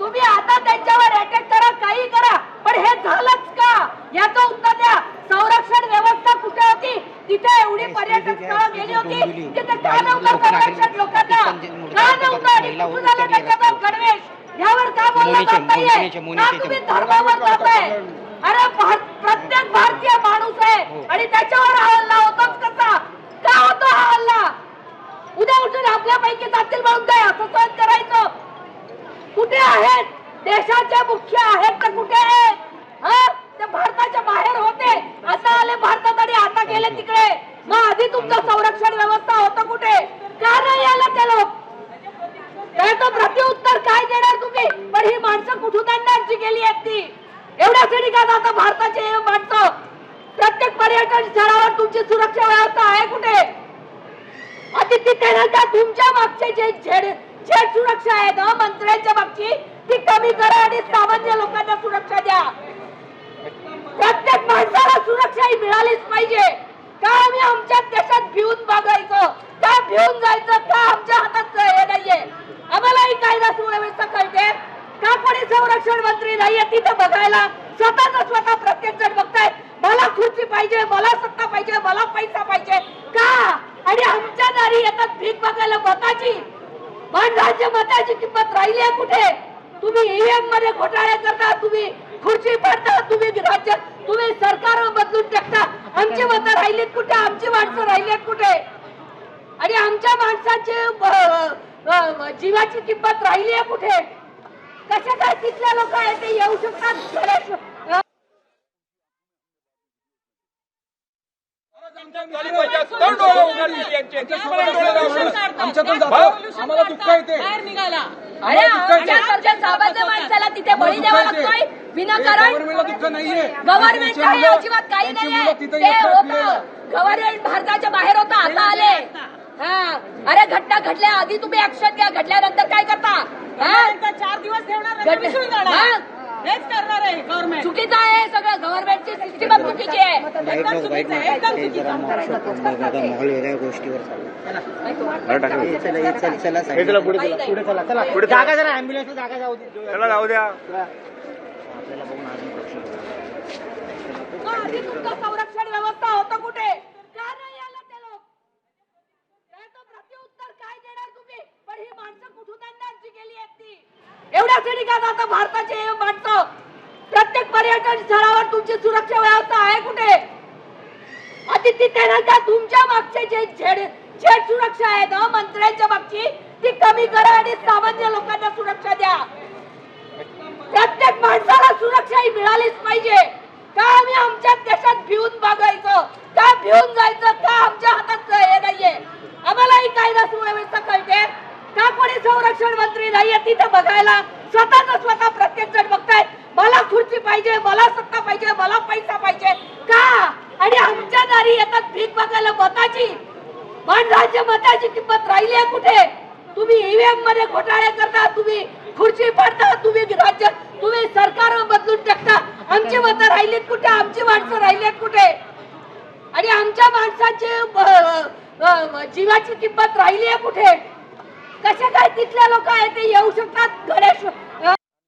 तुम्ही आता त्यांच्यावर अटॅक करा काही करा पण हे झालंच का? याचं उत्तर द्या. संरक्षण व्यवस्था कुठे होती? तिथे एवढी पर्यटक स्थळं गेली होती तिथे का नव्हतं संरक्षण लोकांना का नव्हतं आणि कुठं झालं त्याच्यात गणवेश? यावर का बोललं मोनीचे- जात नाहीये? मोनीचे- मोनीचे का तुम्ही ते- धर्मावर जाताय अरे भार- प्रत्येक भारतीय माणूस आहे. हो. आणि त्याच्यावर हल्ला होतोच कसा? का होतो हा आपल्यापैकी जातील म्हणून काय असं करायचं. कुठे आहेत? देशाचे मुख्य आहेत तर कुठे? आहेत हा? ते भारताच्या बाहेर होते. आता आले भारतात आणि आता गेले तिकडे. मग आधी तुमचं संरक्षण व्यवस्था होतं कुठे? का नाही आला ते लोक? त्याचं प्रत्युत्तर काय देणार तुम्ही? पण ही माणसं कुठून आणणार जी गेली आहेत ती? एवढ्यासाठी का आता भारताचे माणसं प्रत्येक पर्यटन स्थळावर तुमची सुरक्षा व्यवस्था आहे कुठे? तुमच्या मागचे जे झेड झेड सुरक्षा आहे ना मंत्र्यांच्या मागची ती कमी करा आणि सामान्य लोकांना सुरक्षा द्या. प्रत्येक माणसाला सुरक्षा ही मिळालीच पाहिजे. का आम्ही आमच्या देशात भिवून बागायचं का भिवून जायचं? का आमच्या हातात हे नाहीये? आम्हालाही कायदा सुव्यवस्था कळते. का कोणी संरक्षण मंत्री नाहीये तिथं बघायला? स्वतःच स्वतः प्रत्येक जण बघताय मला खुर्ची पाहिजे मला सत्ता पाहिजे मला पैसा पाहिजे का आणि आमच्या दारी आपल्याला मताची पण राज्य मताची किंमत राहिली आहे कुठे? तुम्ही ईव्हीएममध्ये घोटाळे करता तुम्ही खुर्ची पाडता तुम्ही राज्य तुम्ही सरकार बदलून टाकता. आमची मतं राहिलीत कुठे? आमची माणसं राहिलीत कुठे? आणि आमच्या माणसाची जीवाची किंमत राहिली आहे कुठे? कशा काय तिथल्या लोक आहे ते येऊ शकतात गणेश अ, आमच्यातून जातो आम्हाला दुःख येते बाहेर निघाला अरे आम्हाला दुःख आमच्या सारख्या सामान्य माणसाला तिथे बळी द्यावा लागतोय विनाकारण गव्हर्नमेंटला दुःख नाहीये गव्हर्नमेंट काही अजिबात काही नाहीये ते होतं भारताच्या बाहेर होतं आता आले हा. अरे घटना घडल्या आधी तुम्ही ऍक्शन घ्या घडल्यानंतर काय करता चार दिवस ठेवणार हा? चुकीचं आहे सगळं गव्हर्नमेंटची माहोल वेगळ्या गोष्टीवर चालू. चला चल चला साईड चला पुढे चला पुढे चला चला. पुढे जागा जरा ऍम्ब्युलन्स जागा जाऊ दे. त्याला जाऊ द्या. आपल्याला बघून अजून पक्ष मग आधी तुमचं संरक्षण व्यवस्था होतं कुठे? ही आता भारताचे हे माणसं प्रत्येक पर्यटन स्थळावर तुमची सुरक्षा व्यवस्था आहे कुठे? त्यानंतर तुमच्या मागचे जे झेड झेड सुरक्षा आहे ना मंत्र्यांच्या मागची ती कमी करा आणि सामान्य लोकांना सुरक्षा द्या. प्रत्येक माणसाला सुरक्षा ही मिळालीच पाहिजे. का आम्ही आमच्या देशात भिवून बघायचं का भिवून जायचं? का आमच्या हातात हे नाहीये? आम्हालाही कायदा सुव्यवस्था कळते. का कोणी संरक्षण मंत्री नाहीये तिथे बघायला? स्वतःच स्वतः प्रत्येक जण बघताय मला खुर्ची पाहिजे मला सत्ता पाहिजे मला पैसा पाहिजे. का? आणि आमच्या दारी येतात भीक बघायला मताची पण राज्य मताची किंमत राहिली आहे कुठे? तुम्ही ईव्हीएममध्ये घोटाळे करता तुम्ही खुर्ची पाडता तुम्ही राज्य तुम्ही सरकार बदलून टाकता. आमची मतं राहिलीत कुठे? आमची माणसं राहिलीत कुठे? आणि आमच्या माणसाची जीवाची किंमत राहिली आहे कुठे? कशा काय तिथल्या लोक आहे ते येऊ शकतात? गणेश